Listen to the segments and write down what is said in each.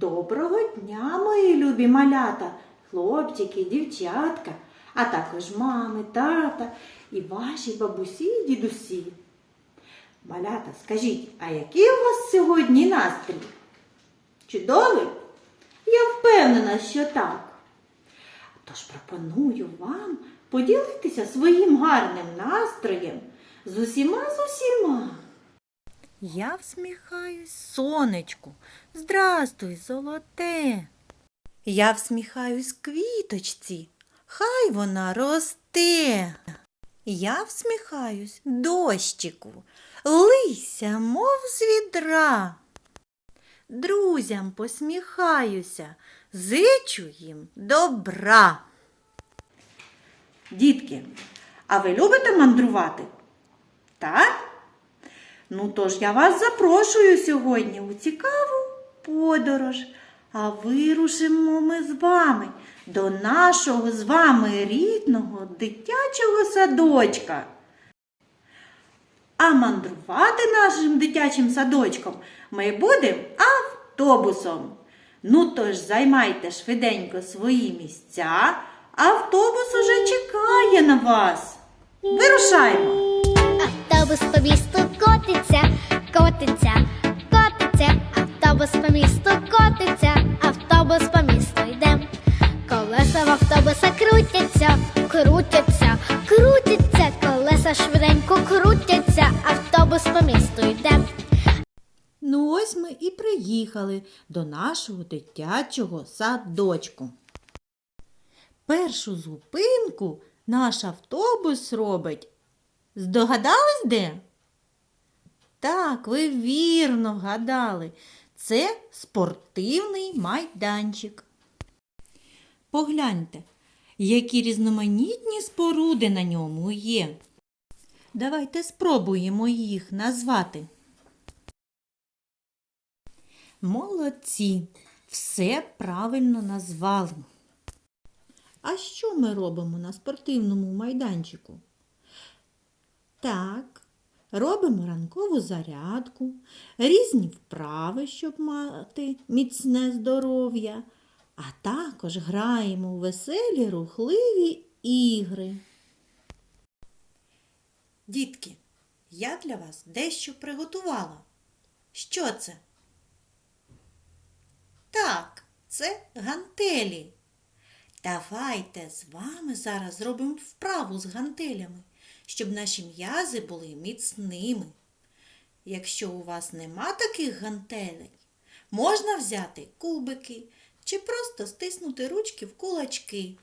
Доброго дня, мої любі малята, хлопчики, дівчатка, а також мами, тата і ваші бабусі і дідусі. Малята, скажіть, а який у вас сьогодні настрій? Чудовий? Я впевнена, що так. Тож пропоную вам поділитися своїм гарним настроєм з усіма з усіма. Я всміхаюсь сонечку. Здрастуй, золоте. Я всміхаюсь квіточці, хай вона росте. Я всміхаюсь дощику, лися, мов з відра. Друзям посміхаюся, зичу їм добра. Дітки, а ви любите мандрувати? Так? Ну тож я вас запрошую сьогодні у цікаву подорож, а вирушимо ми з вами до нашого з вами рідного дитячого садочка. А мандрувати нашим дитячим садочком ми будемо автобусом. Ну тож займайте швиденько свої місця, автобус уже чекає на вас. Вирушаємо! Автобус по місту котиться, котиться, котиться, автобус по місту котиться, автобус по місту йде. Колеса в автобуса крутяться, крутяться, крутяться, колеса швиденько крутяться, автобус по місту йде. Ну ось ми і приїхали до нашого дитячого садочку. Першу зупинку наш автобус робить. Здогадались де? Так, ви вірно вгадали. Це спортивний майданчик. Погляньте, які різноманітні споруди на ньому є. Давайте спробуємо їх назвати. Молодці, все правильно назвали. А що ми робимо на спортивному майданчику? Так, робимо ранкову зарядку, різні вправи, щоб мати міцне здоров'я, а також граємо у веселі рухливі ігри. Дітки, я для вас дещо приготувала. Що це? Так, це гантелі. Давайте з вами зараз зробимо вправу з гантелями, щоб наші м'язи були міцними. Якщо у вас нема таких гантелей, можна взяти кубики чи просто стиснути ручки в кулачки.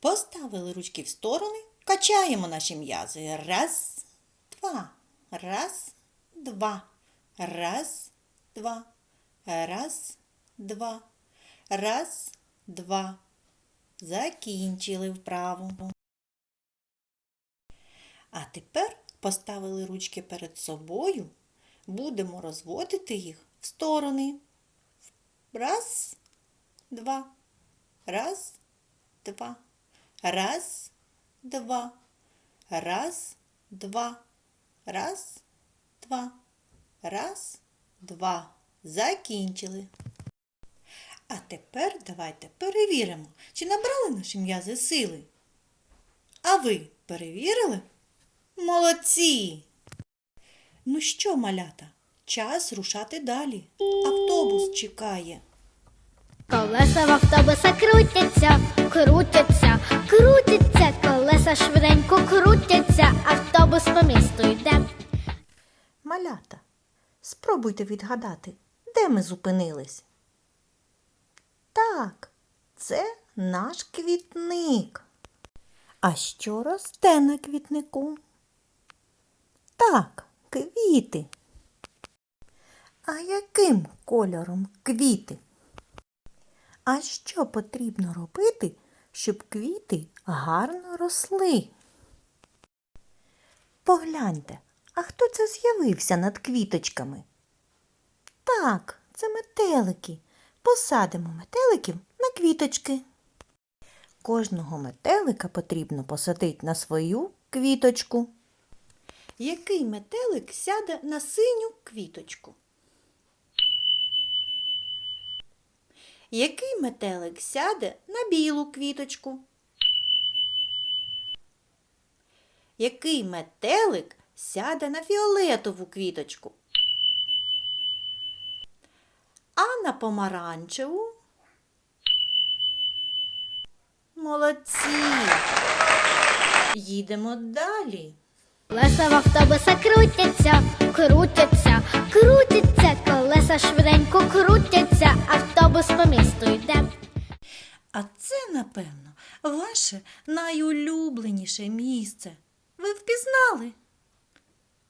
Поставили ручки в сторони, качаємо наші м'язи. Раз, два, раз, два, раз, два, раз, два, раз, два. Закінчили вправу. А тепер поставили ручки перед собою, будемо розводити їх в сторони. Раз, два, раз, два, раз, два, раз, два, раз, два, раз, два. Закінчили. А тепер давайте перевіримо, чи набрали наші м'язи сили. А ви перевірили? Молодці! Ну що, малята, час рушати далі. Автобус чекає. Колеса в автобуса крутяться, крутяться, крутяться, колеса швиденько крутяться, автобус по місту йде. Малята, спробуйте відгадати, де ми зупинились. Так, це наш квітник. А що росте на квітнику? Так, квіти. А яким кольором квіти? А що потрібно робити, щоб квіти гарно росли? Погляньте, а хто це з'явився над квіточками? Так, це метелики. Посадимо метеликів на квіточки. Кожного метелика потрібно посадити на свою квіточку. Який метелик сяде на синю квіточку? Який метелик сяде на білу квіточку? Який метелик сяде на фіолетову квіточку? А на помаранчеву? Молодці! Їдемо далі. Колеса в автобуса крутяться, крутяться, крутяться, колеса швиденько крутяться, автобус по місту йде. А це, напевно, ваше найулюбленіше місце. Ви впізнали?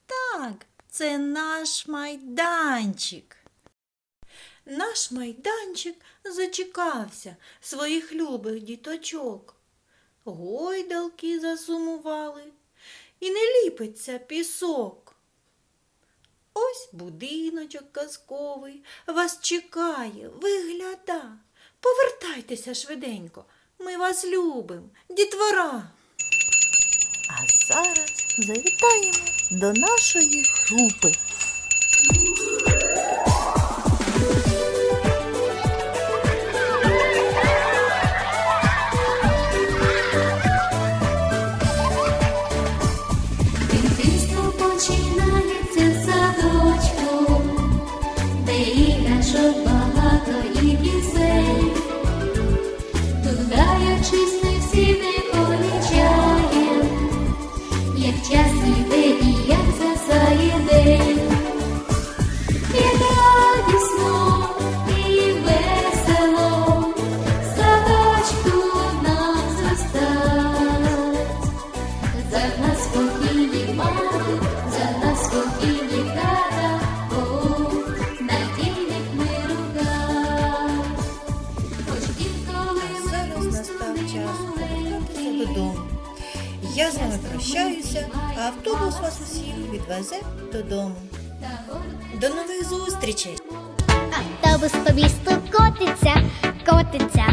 Так, це наш майданчик. Наш майданчик зачекався своїх любих діточок. Гойдалки засумували, і не ліпиться пісок. Ось будиночок казковий вас чекає, вигляда. Повертайтеся швиденько, ми вас любим, дітвора. А зараз завітаємо до нашої групи. Додому. Я з вами прощаюся, а автобус вас усіх відвезе додому. До нових зустрічей! Автобус по місту котиться, котиться,